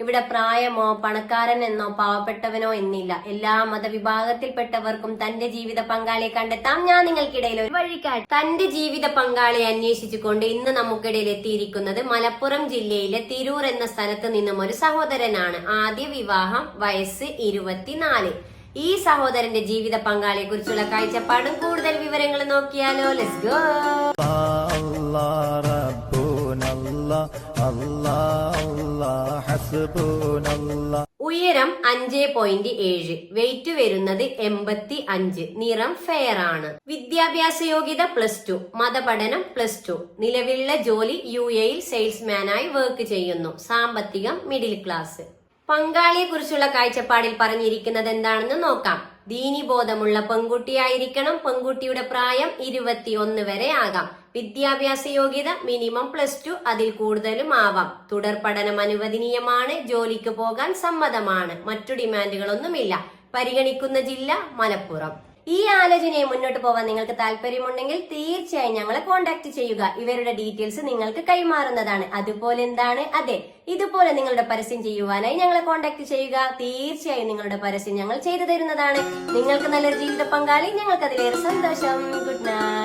ഇവിടെ പ്രായമോ പണക്കാരൻ എന്നോ പാവപ്പെട്ടവനോ എന്നില്ല. എല്ലാ മതവിഭാഗത്തിൽപ്പെട്ടവർക്കും തന്റെ ജീവിത പങ്കാളിയെ കണ്ടെത്താം. ഞാൻ നിങ്ങൾക്കിടയിൽ ഒരു വഴിക്കാട്ട് തന്റെ ജീവിത പങ്കാളിയെ അന്വേഷിച്ചുകൊണ്ട് ഇന്ന് നമുക്കിടയിൽ എത്തിയിരിക്കുന്നത് മലപ്പുറം ജില്ലയിലെ തിരൂർ എന്ന സ്ഥലത്ത് നിന്നും ഒരു സഹോദരനാണ്. ആദ്യ വിവാഹം വയസ്സ് ഇരുപത്തിനാല്. ഈ സഹോദരന്റെ ജീവിത പങ്കാളിയെ കുറിച്ചുള്ള കാഴ്ചപ്പാടും കൂടുതൽ വിവരങ്ങൾ നോക്കിയാലോ. ലെറ്റ്സ് ഗോ ഉയരം അഞ്ച് പോയിന്റ് ഏഴ്. വെയിറ്റ് വരുന്നത് എൺപത്തി അഞ്ച് നിറം ഫെയർ ആണ്. വിദ്യാഭ്യാസ യോഗ്യത പ്ലസ് ടു മതപഠനം പ്ലസ് ടു നിലവിലുള്ള ജോലി യു എയിൽ സെയിൽസ്മാനായി വർക്ക് ചെയ്യുന്നു. സാമ്പത്തികം മിഡിൽ ക്ലാസ് പങ്കാളിയെ കുറിച്ചുള്ള കാഴ്ചപ്പാടിൽ പറഞ്ഞിരിക്കുന്നത് എന്താണെന്ന് നോക്കാം. ദീനിബോധമുള്ള പെൺകുട്ടിയായിരിക്കണം. പെൺകുട്ടിയുടെ പ്രായം ഇരുപത്തിയൊന്ന് വരെ ആകാം. വിദ്യാഭ്യാസ യോഗ്യത മിനിമം പ്ലസ് ടു അതിൽ കൂടുതലും ആവാം. തുടർ പഠനം അനുവദനീയമാണ് ജോലിക്ക് പോകാൻ സമ്മതമാണ് മറ്റു ഡിമാൻഡുകളൊന്നുമില്ല. പരിഗണിക്കുന്ന ജില്ല മലപ്പുറം. ഈ ആലോചനയെ മുന്നോട്ട് പോവാൻ നിങ്ങൾക്ക് താല്പര്യമുണ്ടെങ്കിൽ തീർച്ചയായും ഞങ്ങളെ കോൺടാക്ട് ചെയ്യുക. ഇവരുടെ ഡീറ്റെയിൽസ് നിങ്ങൾക്ക് കൈമാറുന്നതാണ്. അതുപോലെ എന്താണ്? അതെ ഇതുപോലെ നിങ്ങളുടെ പരസ്യം ചെയ്യുവാനായി ഞങ്ങളെ കോൺടാക്ട് ചെയ്യുക. തീർച്ചയായും നിങ്ങളുടെ പരസ്യം ഞങ്ങൾ ചെയ്തു തരുന്നതാണ്. നിങ്ങൾക്ക് നല്ലൊരു ജീവിത പങ്കാളി. ഞങ്ങൾക്ക് അതിലേറെ സന്തോഷം. Good night